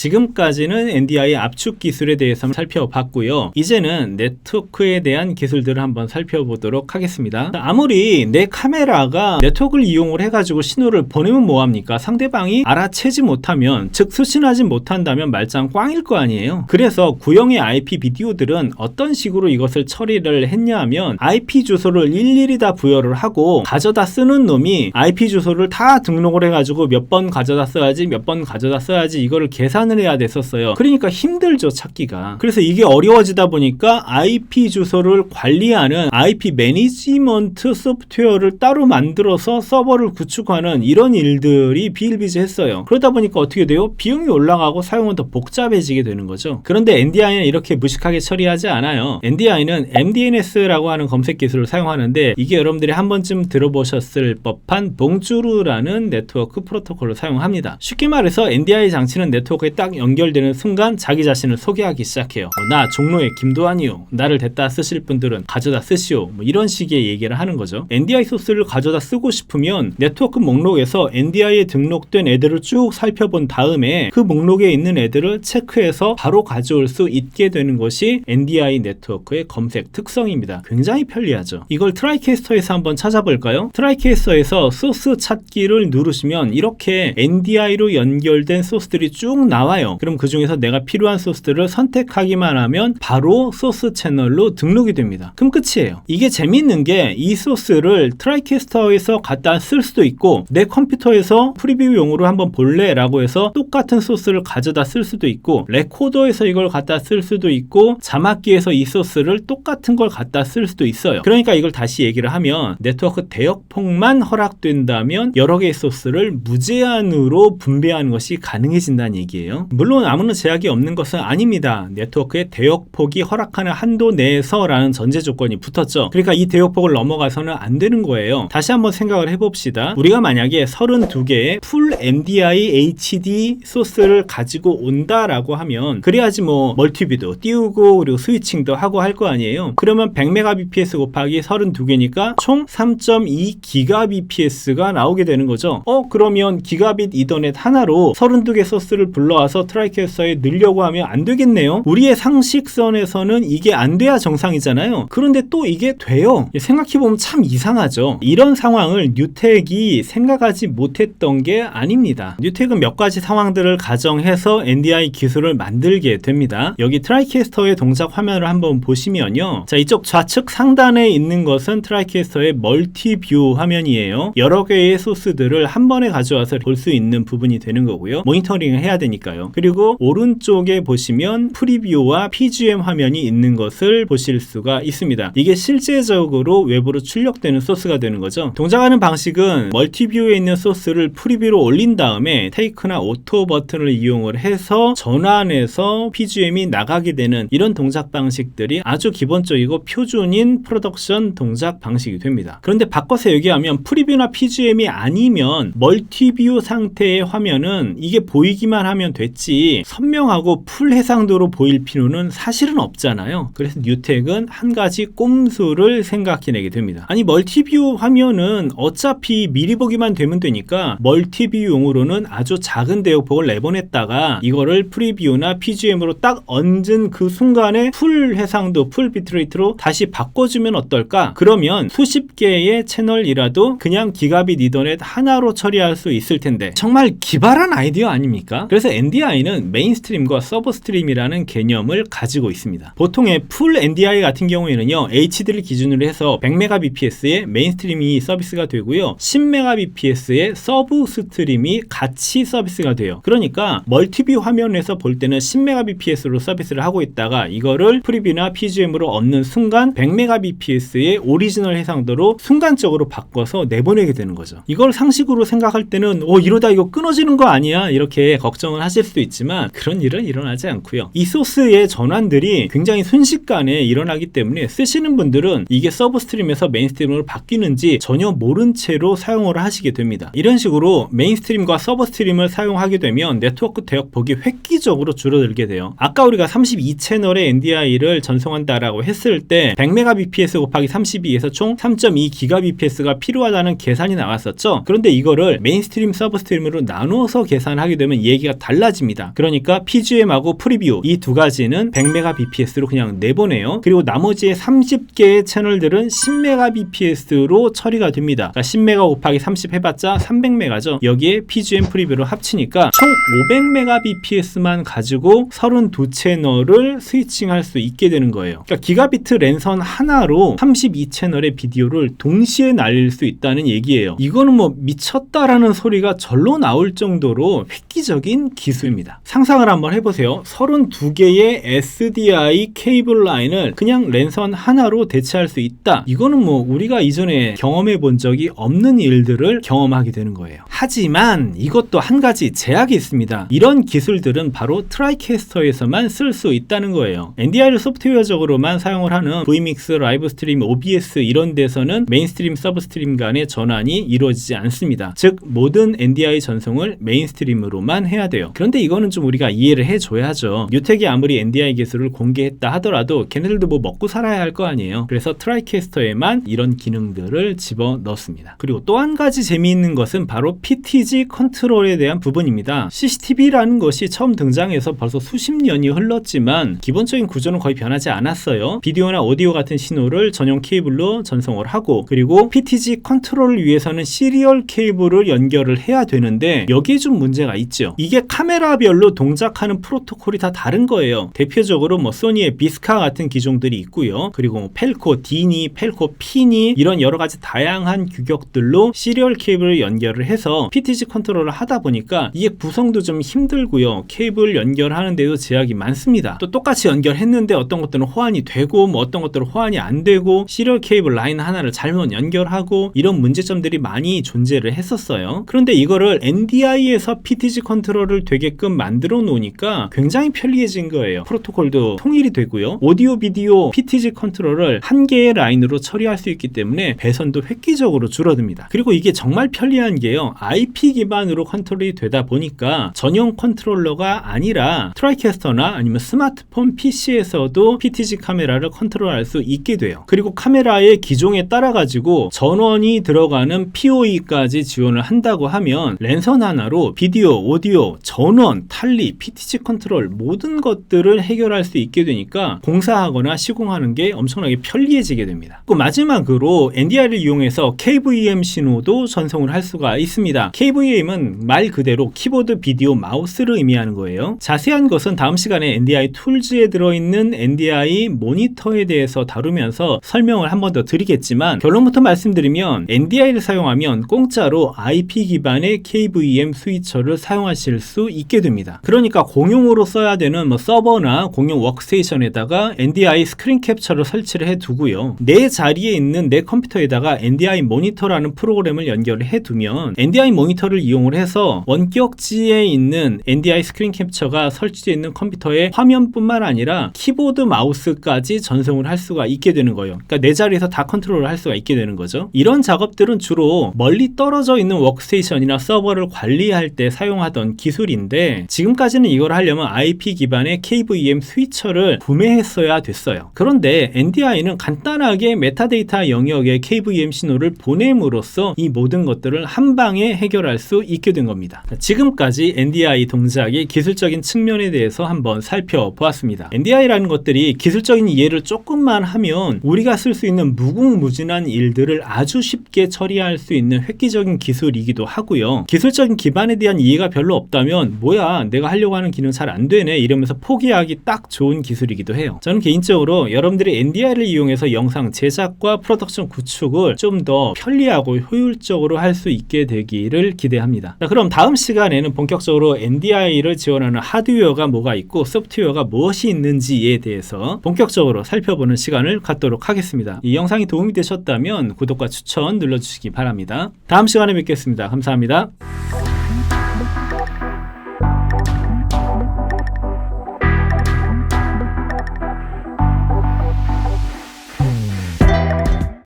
지금까지는 NDI 압축 기술에 대해서 살펴봤고요. 이제는 네트워크에 대한 기술들을 한번 살펴보도록 하겠습니다. 아무리 내 카메라가 네트워크를 이용을 해가지고 신호를 보내면 뭐합니까? 상대방이 알아채지 못하면, 즉 수신하지 못한다면 말짱 꽝일 거 아니에요. 그래서 구형의 IP 비디오들은 어떤 식으로 이것을 처리를 했냐 하면 IP 주소를 일일이 다 부여를 하고 가져다 쓰는 놈이 IP 주소를 다 등록을 해가지고 몇 번 가져다 써야지 몇 번 가져다 써야지 이거를 계산 을 해야 됐었어요. 그러니까 힘들죠 찾기가. 그래서 이게 어려워지다 보니까 IP 주소를 관리하는 IP 매니지먼트 소프트웨어를 따로 만들어서 서버를 구축하는 이런 일들이 비일비재했어요. 그러다 보니까 어떻게 돼요? 비용이 올라가고 사용은 더 복잡해지게 되는 거죠. 그런데 NDI는 이렇게 무식하게 처리하지 않아요. NDI는 MDNS라고 하는 검색 기술을 사용하는데 이게 여러분들이 한 번쯤 들어보셨을 법한 봉주르라는 네트워크 프로토콜을 사용합니다. 쉽게 말해서 NDI 장치는 네트워크에 딱 연결되는 순간 자기 자신을 소개하기 시작해요. 어, 나 종로의 김도환이요. 나를 des다 쓰실 분들은 가져다 쓰시오. 뭐 이런 식의 얘기를 하는 거죠. NDI 소스를 가져다 쓰고 싶으면 네트워크 목록에서 NDI에 등록된 애들을 쭉 살펴본 다음에 그 목록에 있는 애들을 체크해서 바로 가져올 수 있게 되는 것이 NDI 네트워크의 검색 특성입니다. 굉장히 편리하죠. 이걸 트라이캐스터에서 한번 찾아볼까요? 트라이캐스터에서 소스 찾기를 누르시면 이렇게 NDI로 연결된 소스들이 쭉 나와 요. 그럼 그 중에서 내가 필요한 소스들을 선택하기만 하면 바로 소스 채널로 등록이 됩니다. 그럼 끝이에요. 이게 재밌는 게 이 소스를 트라이캐스터에서 갖다 쓸 수도 있고 내 컴퓨터에서 프리뷰용으로 한번 볼래 라고 해서 똑같은 소스를 가져다 쓸 수도 있고 레코더에서 이걸 갖다 쓸 수도 있고 자막기에서 이 소스를 똑같은 걸 갖다 쓸 수도 있어요. 그러니까 이걸 다시 얘기를 하면 네트워크 대역폭만 허락된다면 여러 개의 소스를 무제한으로 분배하는 것이 가능해진다는 얘기예요. 물론 아무런 제약이 없는 것은 아닙니다. 네트워크의 대역폭이 허락하는 한도 내에서라는 전제 조건이 붙었죠. 그러니까 이 대역폭을 넘어가서는 안 되는 거예요. 다시 한번 생각을 해봅시다. 우리가 만약에 32개의 풀 MDI HD 소스를 가지고 온다라고 하면 그래야지 뭐 멀티뷰도 띄우고 그리고 스위칭도 하고 할 거 아니에요. 그러면 100Mbps 곱하기 32개니까 총 3.2GBps가 나오게 되는 거죠. 어 그러면 기가빗 이더넷 하나로 32개 소스를 불러와서 트라이캐스터에 넣으려고 하면 안 되겠네요. 우리의 상식선에서는 이게 안 돼야 정상이잖아요. 그런데 또 이게 돼요. 생각해보면 참 이상하죠. 이런 상황을 뉴텍이 생각하지 못했던 게 아닙니다. 뉴텍은 몇 가지 상황들을 가정해서 NDI 기술을 만들게 됩니다. 여기 트라이캐스터의 동작 화면을 한번 보시면요. 자, 이쪽 좌측 상단에 있는 것은 트라이캐스터의 멀티뷰 화면이에요. 여러 개의 소스들을 한 번에 가져와서 볼 수 있는 부분이 되는 거고요. 모니터링을 해야 되니까요. 그리고 오른쪽에 보시면 프리뷰와 PGM 화면이 있는 것을 보실 수가 있습니다. 이게 실제적으로 외부로 출력되는 소스가 되는 거죠. 동작하는 방식은 멀티뷰에 있는 소스를 프리뷰로 올린 다음에 테이크나 오토 버튼을 이용을 해서 전환해서 PGM이 나가게 되는 이런 동작 방식들이 아주 기본적이고 표준인 프로덕션 동작 방식이 됩니다. 그런데 바꿔서 얘기하면 프리뷰나 PGM이 아니면 멀티뷰 상태의 화면은 이게 보이기만 하면 됐지 선명하고 풀 해상도로 보일 필요는 사실은 없잖아요. 그래서 뉴텍은 한 가지 꼼수를 생각해내게 됩니다. 아니 멀티뷰 화면은 어차피 미리 보기만 되면 되니까 멀티뷰용으로는 아주 작은 대역폭을 내보냈다가 이거를 프리뷰나 PGM으로 딱 얹은 그 순간에 풀 해상도, 풀 비트레이트로 다시 바꿔주면 어떨까? 그러면 수십 개의 채널이라도 그냥 기가빗 이더넷 하나로 처리할 수 있을 텐데 정말 기발한 아이디어 아닙니까? 그래서 NDI는 메인스트림과 서브스트림이라는 개념을 가지고 있습니다. 보통의 풀 NDI 같은 경우에는요 HD를 기준으로 해서 100Mbps의 메인스트림이 서비스가 되고요 10Mbps의 서브스트림이 같이 서비스가 돼요. 그러니까 멀티뷰 화면에서 볼 때는 10Mbps로 서비스를 하고 있다가 이거를 프리뷰나 PGM으로 얻는 순간 100Mbps의 오리지널 해상도로 순간적으로 바꿔서 내보내게 되는 거죠. 이걸 상식으로 생각할 때는 어 이러다 이거 끊어지는 거 아니야 이렇게 걱정을 하실 수도 있지만 그런 일은 일어나지 않고요. 이 소스의 전환들이 굉장히 순식간에 일어나기 때문에 쓰시는 분들은 이게 서브 스트림에서 메인 스트림으로 바뀌는지 전혀 모른 채로 사용을 하시게 됩니다. 이런 식으로 메인 스트림과 서브 스트림을 사용하게 되면 네트워크 대역폭이 획기적으로 줄어들게 돼요. 아까 우리가 32채널의 NDI를 전송한다라고 했을 때 100Mbps 곱하기 32에서 총 3.2GBps가 필요하다는 계산이 나왔었죠. 그런데 이거를 메인스트림 서브 스트림으로 나누어서 계산하게 되면 얘기가 달라지 가지입니다. 그러니까 PGM하고 프리뷰 이 두 가지는 100mbps로 그냥 내보내요. 그리고 나머지의 30개의 채널들은 10mbps로 처리가 됩니다. 그러니까 10m 곱하기 30 해봤자 300메가죠. 여기에 PGM 프리뷰를 합치니까 총 500mbps만 가지고 32채널을 스위칭할 수 있게 되는 거예요. 그러니까 기가비트 랜선 하나로 32채널의 비디오를 동시에 날릴 수 있다는 얘기예요. 이거는 뭐 미쳤다라는 소리가 절로 나올 정도로 획기적인 기술 입니다. 상상을 한번 해보세요. 32개의 SDI 케이블 라인을 그냥 랜선 하나로 대체할 수 있다. 이거는 뭐 우리가 이전에 경험해 본 적이 없는 일들을 경험하게 되는 거예요. 하지만 이것도 한 가지 제약이 있습니다. 이런 기술들은 바로 트라이캐스터에서만 쓸 수 있다는 거예요. NDI를 소프트웨어적으로만 사용을 하는 VMix, 라이브 스트림, OBS 이런 데서는 메인스트림, 서브스트림 간의 전환이 이루어지지 않습니다. 즉 모든 NDI 전송을 메인스트림으로만 해야 돼요. 그런데 이거는 좀 우리가 이해를 해줘야죠. 뉴텍이 아무리 NDI 기술을 공개했다 하더라도 걔네들도 뭐 먹고 살아야 할 거 아니에요. 그래서 트라이캐스터에만 이런 기능들을 집어 넣습니다. 그리고 또 한 가지 재미있는 것은 바로 PTG 컨트롤에 대한 부분입니다. CCTV라는 것이 처음 등장해서 벌써 수십 년이 흘렀지만 기본적인 구조는 거의 변하지 않았어요. 비디오나 오디오 같은 신호를 전용 케이블로 전송을 하고 그리고 PTG 컨트롤을 위해서는 시리얼 케이블을 연결을 해야 되는데 여기에 좀 문제가 있죠. 이게 카메라 별로 동작하는 프로토콜이 다 다른 거예요. 대표적으로 뭐 소니의 비스카 같은 기종들이 있고요. 그리고 뭐 펠코 D니, 펠코 P니 이런 여러 가지 다양한 규격들로 시리얼 케이블을 연결을 해서 PTG 컨트롤을 하다 보니까 이게 구성도 좀 힘들고요. 케이블 연결하는데도 제약이 많습니다. 또 똑같이 연결했는데 어떤 것들은 호환이 되고 뭐 어떤 것들은 호환이 안 되고 시리얼 케이블 라인 하나를 잘못 연결하고 이런 문제점들이 많이 존재를 했었어요. 그런데 이거를 NDI에서 PTG 컨트롤을 되게 끔 만들어 놓으니까 굉장히 편리해진 거예요. 프로토콜도 통일이 되고요. 오디오 비디오 PTG 컨트롤을 한 개의 라인으로 처리할 수 있기 때문에 배선도 획기적으로 줄어듭니다. 그리고 이게 정말 편리한 게요. IP 기반으로 컨트롤이 되다 보니까 전용 컨트롤러가 아니라 트라이캐스터나 아니면 스마트폰 PC에서도 PTG 카메라를 컨트롤할 수 있게 돼요. 그리고 카메라의 기종에 따라 가지고 전원이 들어가는 PoE까지 지원을 한다고 하면 랜선 하나로 비디오, 오디오, 전 원, 탈리, PTG 컨트롤 모든 것들을 해결할 수 있게 되니까 공사하거나 시공하는 게 엄청나게 편리해지게 됩니다. 그 마지막으로 NDI를 이용해서 KVM 신호도 전송을 할 수가 있습니다. KVM은 말 그대로 키보드, 비디오, 마우스를 의미하는 거예요. 자세한 것은 다음 시간에 NDI 툴즈에 들어있는 NDI 모니터에 대해서 다루면서 설명을 한 번 더 드리겠지만 결론부터 말씀드리면 NDI를 사용하면 공짜로 IP 기반의 KVM 스위처를 사용하실 수 있게 됩니다. 그러니까 공용으로 써야 되는 뭐 서버나 공용 워크스테이션에다가 NDI 스크린 캡처를 설치를 해 두고요. 내 자리에 있는 내 컴퓨터에다가 NDI 모니터라는 프로그램을 연결을 해 두면 NDI 모니터를 이용을 해서 원격지에 있는 NDI 스크린 캡처가 설치되어 있는 컴퓨터의 화면뿐만 아니라 키보드 마우스까지 전송을 할 수가 있게 되는 거예요. 그러니까 내 자리에서 다 컨트롤을 할 수가 있게 되는 거죠. 이런 작업들은 주로 멀리 떨어져 있는 워크스테이션이나 서버를 관리할 때 사용하던 기술인데 지금까지는 이걸 하려면 IP 기반의 KVM 스위처를 구매했어야 됐어요. 그런데 NDI는 간단하게 메타데이터 영역의 KVM 신호를 보냄으로써 이 모든 것들을 한 방에 해결할 수 있게 된 겁니다. 지금까지 NDI 동작의 기술적인 측면에 대해서 한번 살펴보았습니다. NDI라는 것들이 기술적인 이해를 조금만 하면 우리가 쓸 수 있는 무궁무진한 일들을 아주 쉽게 처리할 수 있는 획기적인 기술이기도 하고요. 기술적인 기반에 대한 이해가 별로 없다면 뭐야 내가 하려고 하는 기능 잘 안 되네 이러면서 포기하기 딱 좋은 기술이기도 해요. 저는 개인적으로 여러분들이 NDI를 이용해서 영상 제작과 프로덕션 구축을 좀 더 편리하고 효율적으로 할 수 있게 되기를 기대합니다. 자, 그럼 다음 시간에는 본격적으로 NDI를 지원하는 하드웨어가 뭐가 있고 소프트웨어가 무엇이 있는지에 대해서 본격적으로 살펴보는 시간을 갖도록 하겠습니다. 이 영상이 도움이 되셨다면 구독과 추천 눌러주시기 바랍니다. 다음 시간에 뵙겠습니다. 감사합니다.